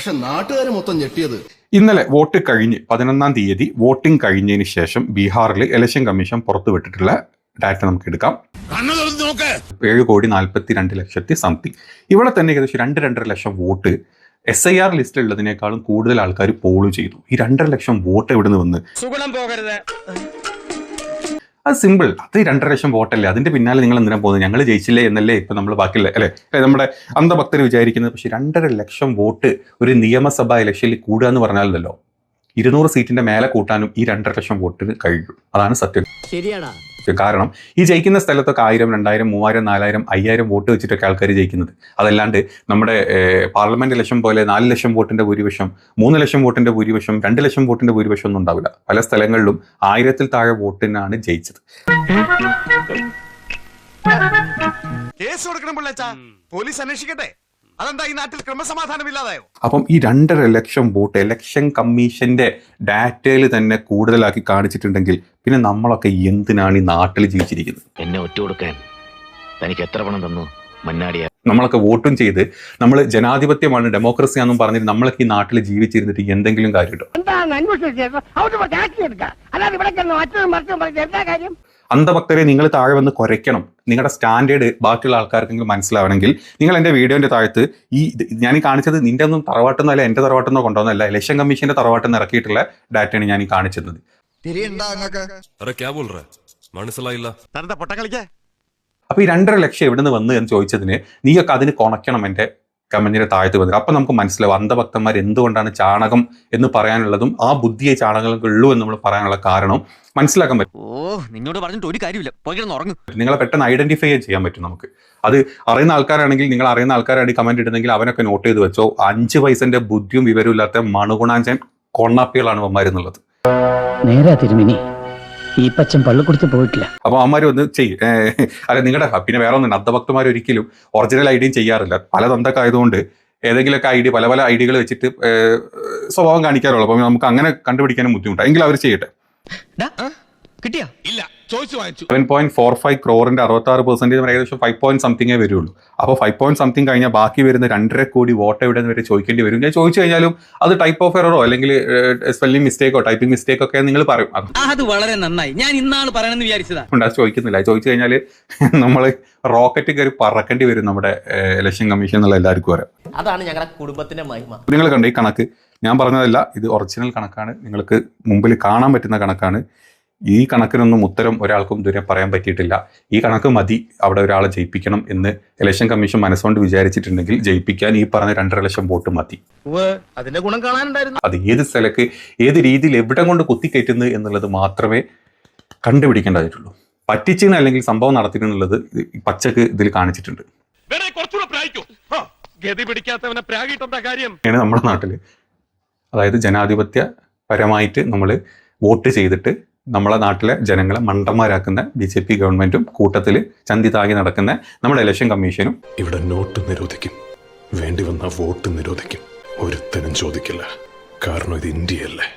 പക്ഷെ നാട്ടുകാർ മൊത്തം ഞെട്ടിയത്. ഇന്നലെ വോട്ട് കഴിഞ്ഞ് പതിനൊന്നാം തീയതി വോട്ടിംഗ് കഴിഞ്ഞതിന് ശേഷം ബീഹാറിൽ ഇലക്ഷൻ കമ്മീഷൻ പുറത്തുവിട്ടിട്ടുള്ള ഡാറ്റ നമുക്ക് എടുക്കാം. ഏഴ് കോടി നാൽപ്പത്തി രണ്ട് ലക്ഷത്തി സംതിങ് ഇവിടെ തന്നെ ഏകദേശം രണ്ട് രണ്ടര lakh vote S I R ലിസ്റ്റിൽ ഉള്ളതിനേക്കാളും കൂടുതൽ ആൾക്കാർ പോൾ ചെയ്തു. ഈ രണ്ടര ലക്ഷം വോട്ട് എവിടെ നിന്ന് വന്ന്? സുഗുണം പോകരുത്. അത് സിമ്പിൾ അത് രണ്ടര ലക്ഷം വോട്ടല്ലേ? അതിന്റെ പിന്നാലെ നിങ്ങൾ എന്തിനാ പോകുന്നത്? ഞങ്ങൾ ജയിച്ചില്ലേ എന്നല്ലേ ഇപ്പൊ നമ്മൾ ബാക്കിയുള്ള അല്ലെ? അല്ലെ നമ്മുടെ അന്ധഭക്തർ വിചാരിക്കുന്നത്. പക്ഷെ രണ്ടര ലക്ഷം വോട്ട് ഒരു നിയമസഭാ ഇലക്ഷനിൽ കൂടുക എന്ന് പറഞ്ഞാലല്ലോ ഇരുന്നൂറ് സീറ്റിന്റെ മേലെ കൂട്ടാനും ഈ രണ്ടര ലക്ഷം വോട്ടിന് കഴിയും. അതാണ് സത്യം. ശരിയാടാ കാരണം ഈ ജയിക്കുന്ന സ്ഥലത്തൊക്കെ ആയിരം രണ്ടായിരം മൂവായിരം നാലായിരം അയ്യായിരം വോട്ട് വെച്ചിട്ടൊക്കെ ആൾക്കാർ ജയിക്കുന്നത്. അതല്ലാണ്ട് നമ്മുടെ പാർലമെന്റ് ലക്ഷം പോലെ നാല് ലക്ഷം വോട്ടിന്റെ ഭൂരിപക്ഷം മൂന്ന് ലക്ഷം വോട്ടിന്റെ ഭൂരിപക്ഷം രണ്ട് ലക്ഷം വോട്ടിന്റെ ഭൂരിപക്ഷം ഒന്നും ഉണ്ടാവില്ല. പല സ്ഥലങ്ങളിലും ആയിരത്തിൽ താഴെ വോട്ടിനാണ് ജയിച്ചത്. കേസ് കൊടുക്കണം പിള്ളേച്ചാ. പോലീസ് അന്വേഷിക്കട്ടെ. അതെന്താ ഈ നാട്ടിൽ ക്രമസമാധാനം ഇല്ലാതായോ അപ്പം ഈ രണ്ടര ലക്ഷം വോട്ട് ഇലക്ഷൻ കമ്മീഷന്റെ ഡാറ്റയിൽ തന്നെ കൂടുതലാക്കി കാണിച്ചിട്ടുണ്ടെങ്കിൽ പിന്നെ നമ്മളൊക്കെ എന്തിനാണ് ഈ നാട്ടിൽ ജീവിച്ചിരിക്കുന്നത്? എന്നെ ഒറ്റ കൊടുക്കാൻ തനിക്ക് എത്ര പണം തന്നു? മന്നാടിയ. നമ്മളൊക്കെ വോട്ടും ചെയ്ത് നമ്മൾ ജനാധിപത്യമാണ് ഡെമോക്രസി ആണെന്നും പറഞ്ഞിട്ട് നമ്മളൊക്കെ ഈ നാട്ടിൽ ജീവിച്ചിരുന്നിട്ട് എന്തെങ്കിലും കാര്യം? അന്ധഭക്തരെ നിങ്ങൾ താഴെ വന്ന് കുറയ്ക്കണം. നിങ്ങളുടെ സ്റ്റാൻഡേർഡ് ബാക്കിയുള്ള ആൾക്കാർക്കെങ്കിലും മനസ്സിലാവണമെങ്കിൽ നിങ്ങൾ എന്റെ വീഡിയോന്റെ താഴത്ത് ഈ ഞാൻ ഈ കാണിച്ചത് നിന്റെ ഒന്നും തറവാട്ടെന്നോ അല്ല എന്റെ തറവാട്ടെന്നോ കൊണ്ടുവന്നല്ല ഇലക്ഷൻ കമ്മീഷന്റെ തറവാട്ടെന്ന് ഇറക്കിയിട്ടുള്ള ഡാറ്റയാണ് ഞാൻ ഈ കാണിച്ചത് മനസ്സിലായില്ല. അപ്പൊ ഈ രണ്ടര ലക്ഷം എവിടെ നിന്ന് വന്നു എന്ന് ചോദിച്ചതിന് നീയൊക്കെ അതിന് കൊണക്കണം എന്റെ കമന്റിന്റെ താഴത്ത് വന്നത്. അപ്പം നമുക്ക് മനസ്സിലാവും അന്ധഭക്തന്മാർ എന്തുകൊണ്ടാണ് ചാണകം എന്ന് പറയാനുള്ളതും ആ ബുദ്ധിയെ ചാണകങ്ങൾക്ക് ഉള്ളൂ എന്ന് നമ്മൾ പറയാനുള്ള കാരണവും മനസ്സിലാക്കാൻ പറ്റും. ഓ നിന്നോട് പറഞ്ഞിട്ട് ഒരു കാര്യമില്ല പോയി കിടന്ന് ഉറങ്ങും. നിങ്ങളെ പെട്ടെന്ന് ഐഡന്റിഫൈ ചെയ്യാൻ പറ്റും നമുക്ക്. അത് അറിയുന്ന ആൾക്കാരാണെങ്കിൽ നിങ്ങൾ അറിയുന്ന ആൾക്കാരാണ് കമന്റ് ഇടുന്നെങ്കിൽ അവനൊക്കെ നോട്ട് ചെയ്ത് വെച്ചോ. അഞ്ച് പൈസന്റെ ബുദ്ധിയും വിവരവും ഇല്ലാത്ത മണുകുണാഞ്ചൻ കൊണ്ണാപ്പികളാണ് അവന്മാരെന്നുള്ളത് നേരാ തിരുമിനി. ഈ പച്ചൻ പള്ളിക്കുടുത്ത് പോയിട്ടില്ല. അപ്പൊ അവന്മാർ ഒന്ന് ചെയ്യും. അല്ല നിങ്ങളുടെ പിന്നെ വേറെ ഒന്നും അന്ധഭക്തന്മാർ ഒരിക്കലും ഒറിജിനൽ ഐഡിയും ചെയ്യാറില്ല. പല തന്തൊക്കെ ആയതുകൊണ്ട് ഏതെങ്കിലുമൊക്കെ ഐ ഡി പല പല ഐഡികൾ വെച്ചിട്ട് സ്വഭാവം കാണിക്കാറുള്ളൂ. അപ്പം നമുക്ക് അങ്ങനെ കണ്ടുപിടിക്കാനും ബുദ്ധിമുട്ടാണ് എങ്കിലും അവർ ചെയ്യട്ടെ. കിട്ടിയോ? ഇല്ല. ചോദിച്ചു വാങ്ങിച്ചു. സെവൻ പോയിന്റ് ഫോർ ഫൈവ് ക്രോറിന്റെ അറുപത്തി ആറ് പെർസെന്റേജ് ഏകദേശം ഫൈവ് പോയിന്റ് സംതിങ്ങേ വരുള്ളൂ. അപ്പോൾ ഫൈവ് പോയിന്റ് സംതിങ് കഴിഞ്ഞാൽ ബാക്കി വരുന്ന രണ്ടര കോടി വോട്ട് എവിടെ നിന്ന് വരെ ചോദിക്കേണ്ടി വരും? ഞാൻ ചോദിച്ചു കഴിഞ്ഞാലും അത് ടൈപ്പ് ഓഫ് എററോ അല്ലെങ്കിൽ സ്പെല്ലിംഗ് മിസ്റ്റേക്കോ ടൈപ്പിംഗ് മിസ്റ്റേക്കോ ഒക്കെ നിങ്ങൾ പറയും. അത് അത് വളരെ നന്നായി. ഞാൻ ഇന്നാണ് പറയണമെന്ന് വിചാരിച്ചതാ. ഉണ്ട് അത് ചോദിക്കുന്നില്ല. ചോദിച്ചു കഴിഞ്ഞാൽ നമ്മൾ റോക്കറ്റ് കയറി പറക്കേണ്ടി വരും നമ്മുടെ ഇലക്ഷൻ കമ്മീഷൻ എന്നുള്ള എല്ലാവർക്കും വരെ അതാണ് ഞങ്ങളുടെ കുടുംബത്തിന്റെ മഹിമ. നിങ്ങൾ കണ്ട ഈ കണക്ക്? ഞാൻ പറഞ്ഞതല്ല ഇത് ഒറിജിനൽ കണക്കാണ്. നിങ്ങൾക്ക് മുമ്പിൽ കാണാൻ പറ്റുന്ന കണക്കാണ്. ഈ കണക്കിനൊന്നും ഉത്തരം ഒരാൾക്കും ഇതുവരെ പറയാൻ പറ്റിയിട്ടില്ല. ഈ കണക്ക് മതി അവിടെ ഒരാളെ ജയിപ്പിക്കണം എന്ന് ഇലക്ഷൻ കമ്മീഷൻ മനസ്സുകൊണ്ട് വിചാരിച്ചിട്ടുണ്ടെങ്കിൽ ജയിപ്പിക്കാൻ ഈ പറഞ്ഞ രണ്ടര ലക്ഷം വോട്ട് മതി. അതിന്റെ ഗുണം കാണാനുണ്ടായിരുന്നു. അത് ഏത് സ്ഥലക്ക് ഏത് രീതിയിൽ എവിടെ കൊണ്ട് കുത്തിക്കയറ്റുന്നു എന്നുള്ളത് മാത്രമേ കണ്ടുപിടിക്കേണ്ടതായിട്ടുള്ളൂ. പറ്റിച്ചിന് അല്ലെങ്കിൽ സംഭവം നടത്തിയിട്ടുള്ളത് പച്ചക്ക് ഇതിൽ കാണിച്ചിട്ടുണ്ട്. ഗതി പിടിക്കാത്തവനെ കാര്യം? നമ്മുടെ നാട്ടിൽ അതായത് ജനാധിപത്യ പരമായിട്ട് നമ്മൾ വോട്ട് ചെയ്തിട്ട് നമ്മളെ നാട്ടിലെ ജനങ്ങളെ മണ്ടന്മാരാക്കുന്ന ബി ജെ പി ഗവൺമെന്റും കൂട്ടത്തിൽ ചന്തി താകി നടക്കുന്ന നമ്മുടെ ഇലക്ഷൻ കമ്മീഷനും. ഇവിടെ നോട്ട് നിരോധിക്കും. വേണ്ടി വന്ന വോട്ട് നിരോധിക്കും. ഒരുത്തനും ചോദിക്കില്ല. കാരണം ഇത് ഇന്ത്യയല്ലേ?